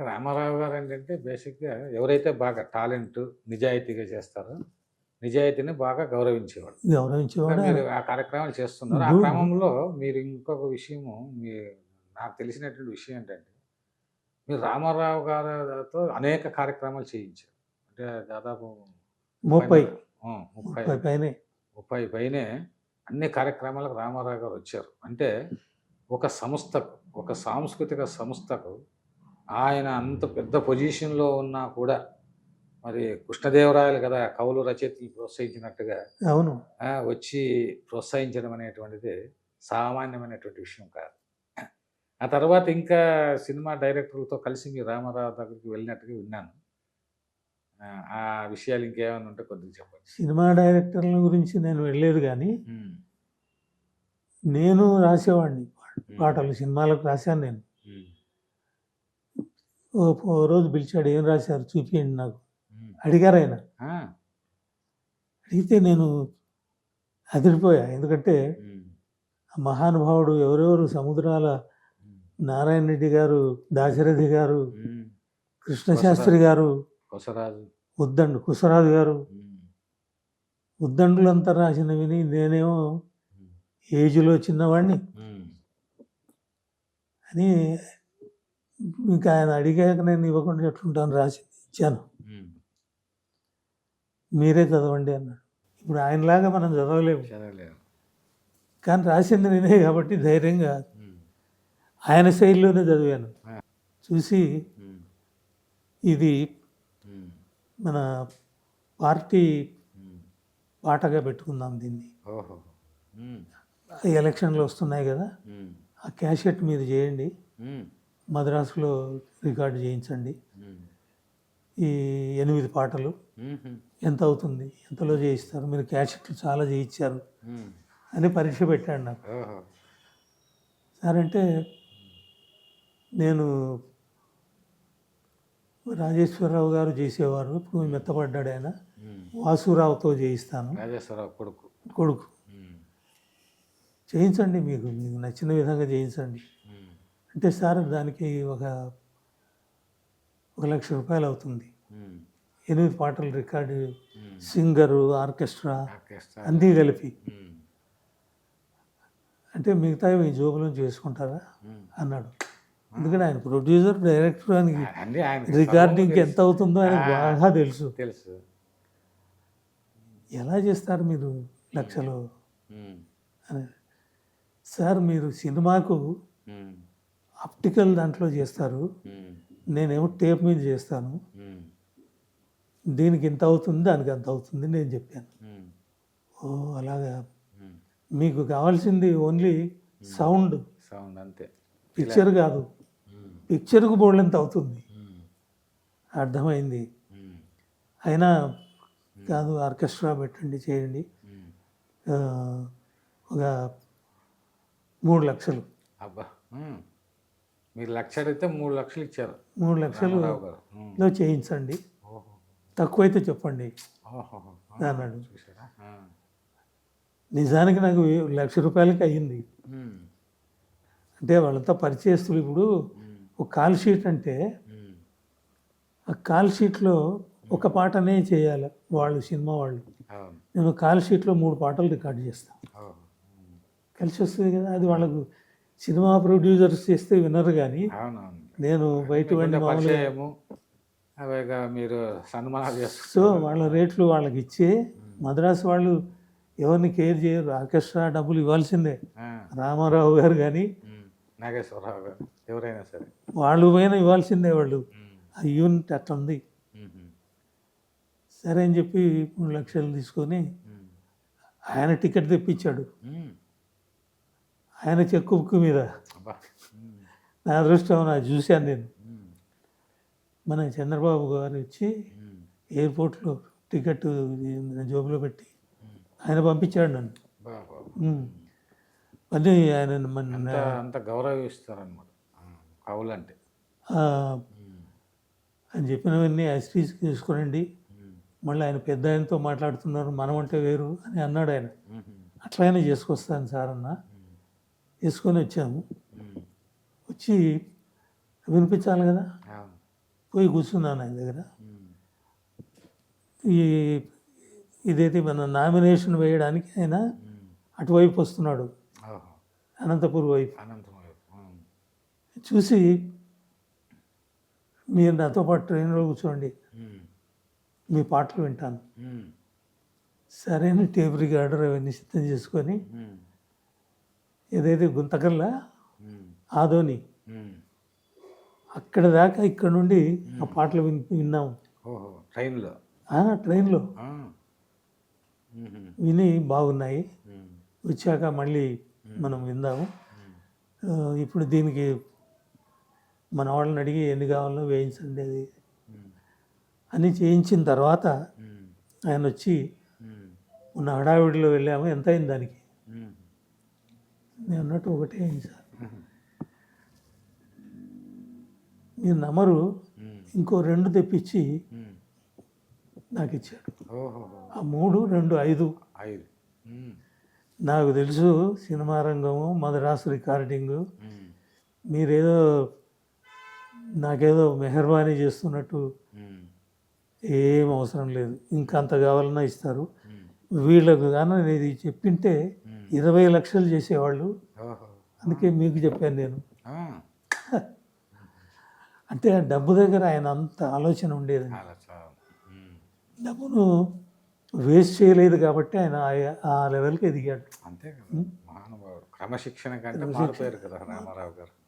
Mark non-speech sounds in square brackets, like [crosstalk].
రామారావు గారు ఏంటంటే బేసిక్గా ఎవరైతే బాగా టాలెంట్ నిజాయితీగా చేస్తారో నిజాయితీని బాగా గౌరవించేవాడు. గౌరవించేవాడు. మీరు ఆ కార్యక్రమాలు చేస్తున్నారు. ఆ క్రమంలో మీరు ఇంకొక విషయము మీ నాకు తెలిసినటువంటి విషయం ఏంటంటే మీరు రామారావు గారితో అనేక కార్యక్రమాలు చేయించారు. అంటే దాదాపు ముప్పై. ముప్పై పైనే. ముప్పై పైనే అన్ని కార్యక్రమాలకు రామారావు గారు వచ్చారు. అంటే ఒక సంస్థకు ఒక సాంస్కృతిక సంస్థకు ఆయన అంత పెద్ద పొజిషన్లో ఉన్నా కూడా మరి కృష్ణదేవరాయలు కదా కవులు రచయితలు ప్రోత్సహించినట్టుగా అవును. వచ్చి ప్రోత్సహించడం అనేటువంటిది సామాన్యమైనటువంటి విషయం కాదు. ఆ తర్వాత ఇంకా సినిమా డైరెక్టర్లతో కలిసి మీ రామారావు దగ్గరికి వెళ్ళినట్టుగా విన్నాను. ఆ, విషయాలు ఇంకేమైనా ఉంటే కొద్దిగా చెప్పండి. సినిమా డైరెక్టర్ల గురించి నేను వెళ్ళలేదు కానీ నేను రాసేవాడిని. పాటలు సినిమాలకు రాశాను నేను. రోజు పిలిచాడు ఏం రాశారు? చూపించండి నాకు. అడిగారు ఆయన. అడిగితే నేను అదిరిపోయా. ఎందుకంటే మహానుభావుడు ఎవరెవరు? సముద్రాల నారాయణ రెడ్డి గారు దాశరథి గారు. కృష్ణశాస్త్రి గారు ఉద్దండు కుసరాజు గారు. ఉద్దండులంతా రాసిన విని నేనేమో ఏజ్లో చిన్నవాడిని. అని ఇంకా ఆయన అడిగాక నేను ఇవ్వకుండా ఎట్లుంటాను రాసి ఇచ్చాను. మీరే చదవండి అన్నాడు. ఇప్పుడు ఆయనలాగా మనం చదవలేము. కానీ రాసింది నేనే కాబట్టి ధైర్యంగా ఆయన శైలిలోనే చదివాను. చూసి ఇది మన పార్టీ. పాటగా పెట్టుకుందాం దీన్ని. ఎలక్షన్లు వస్తున్నాయి కదా. ఆ క్యాసెట్ మీరు చేయండి. మద్రాసులో రికార్డు చేయించండి. ఈ ఎనిమిది పాటలు ఎంత అవుతుంది? ఎంతలో చేయిస్తారు? మీరు క్యాసెట్లు చాలా చేయించారు. అని పరీక్ష పెట్టాడు నాకు. సార్ అంటే నేను రాజేశ్వరరావు గారు చేసేవారు. ఇప్పుడు మెత్తపడ్డాడు ఆయన. వాసురావుతో చేయిస్తాను. రాజేశ్వరరావు కొడుకు. కొడుకు. చేయించండి మీకు. మీకు నచ్చిన విధంగా చేయించండి. అంటే సార్ దానికి ఒక ఒక లక్ష రూపాయలు అవుతుంది. ఎనిమిది పాటలు రికార్డు. Singer orchestra. అన్నీ కలిపి. అంటే మిగతా మీ జోబులో చేసుకుంటారా. అన్నాడు. ఎందుకంటే ఆయన ప్రొడ్యూసర్ డైరెక్టర్ ఆయనకి ఆయన రికార్డింగ్కి ఎంత అవుతుందో ఆయనకు బాగా తెలుసు. తెలుసు. ఎలా చేస్తారు మీరు లక్షలు? అని. సార్ మీరు సినిమాకు ఆప్టికల్ దాంట్లో చేస్తారు. నేనేమో టేప్ మీద చేస్తాను. దీనికి ఇంత అవుతుంది దానికి అంత అవుతుంది నేను చెప్పాను. ఓ అలాగా. మీకు కావాల్సింది ఓన్లీ సౌండ్. సౌండ్ అంతే. పిక్చర్ కాదు. పిక్చర్కు బోర్డంత అవుతుంది? అర్థమైంది. అయినా కాదు ఆర్కెస్ట్రా పెట్టండి చేయండి. ఒక మూడు లక్షలు. అబ్బా. మీరు లక్ష అడిగితే మూడు లక్షలు ఇచ్చారు. మూడు లక్షలు చేయించండి. తక్కువైతే చెప్పండి. అన్నాడు. నిజానికి నాకు లక్ష రూపాయలకి అయ్యింది. అంటే వాళ్ళంతా పరిచయస్తులు ఇప్పుడు. ఒక కాల్ షీట్ అంటే. ఆ కాల్ షీట్లో ఒక పాటనే చేయాలి వాళ్ళు సినిమా వాళ్ళు. నేను కాల్ షీట్లో మూడు పాటలు రికార్డ్ చేస్తాను. కలిసి వస్తుంది కదా అది వాళ్ళకు సినిమా ప్రొడ్యూసర్స్ చేస్తే వినరు కానీ నేను బయట మీరు సన్మానాలు సో వాళ్ళ రేట్లు వాళ్ళకి ఇచ్చి మద్రాసు వాళ్ళు ఎవరిని కేర్ చేయరు ఆర్కెస్ట్రా డబ్బులు ఇవ్వాల్సిందే. రామారావు గారు కానీ నాగేశ్వరరావు గారు ఎవరైనా సరే. వాళ్ళు పైన ఇవ్వాల్సిందే వాళ్ళు. ఆ యూనిట్ అట్లా ఉంది సరే అని చెప్పి మూడు లక్షలు తీసుకొని ఆయన టికెట్ తెప్పించాడు. ఆయన చెక్కు బుక్ మీద. నా అదృష్టం నాకు చూశాను నేను. మన చంద్రబాబు గారు వచ్చి ఎయిర్పోర్ట్లో టికెట్ జోబులో పెట్టి. ఆయన పంపించాడు నన్ను. మళ్ళీ ఆయన మన అంత గౌరవిస్తారనమాట కవులంటే. ఆయన చెప్పినవన్నీ ఐస్ట్రీస్ తీసుకురండి మళ్ళీ ఆయన పెద్ద ఆయనతో మాట్లాడుతున్నారు మనం అంటే వేరు అని అన్నాడు ఆయన. ఉమ్, అట్లయినా చేసుకొస్తాను సార్ అన్న ఉమ్, చేసుకొని వచ్చాము. వచ్చి వినిపించాలి కదా పోయి కూర్చున్నాను ఆయన దగ్గర. ఈ ఇదైతే మన నామినేషన్ వేయడానికి ఆయన. అటువైపు వస్తున్నాడు అనంతపూర్ వైపు. చూసి మీరు నాతో పాటు ట్రైన్లో కూర్చోండి. మీ పాటలు వింటాను. సరైన టేప్ రికార్డర్ అవన్నీ సిద్ధం చేసుకొని. ఏదైతే గుంతకల్లా. ఆదోని. అక్కడ దాకా ఇక్కడ నుండి ఆ పాటలు విన్ విన్నాము ట్రైన్లో ట్రైన్లో. విని బాగున్నాయి. వచ్చాక మళ్ళీ మనం విందాము ఇప్పుడు దీనికి మన వాళ్ళని అడిగి ఎన్ని కావాలో వేయించండి అది. అని చేయించిన తర్వాత. ఆయన వచ్చి. ఉన్న హడావిడిలో వెళ్ళాము ఎంత అయింది దానికి. నేను అన్నట్టు ఒకటే అయింది సార్. మీరు నమ్మరు ఉమ్. ఇంకో రెండు తెప్పించి. నాకు ఇచ్చాడు ఆ మూడు రెండు ఐదు ఐదు. నాకు తెలుసు సినిమా రంగము మద్రాసు రికార్డింగు. మీరేదో నాకేదో మెహర్బానీ చేస్తున్నట్టు. ఏం అవసరం లేదు ఇంకా అంత కావాలన్నా ఇస్తారు. వీళ్ళకు కానీ ఇది చెప్పింటే. ఇరవై లక్షలు చేసేవాళ్ళు. అందుకే మీకు చెప్పాను నేను. [laughs] అంటే డబ్బు దగ్గర ఆయన అంత ఆలోచన ఉండేది. డబ్బును వేస్ట్ చేయలేదు కాబట్టి ఆయన ఆ- లెవెల్కి ఎదిగాడు. అంతే కదా. క్రమశిక్షణ కంటే మారిపోయారు కదా రామారావు గారు.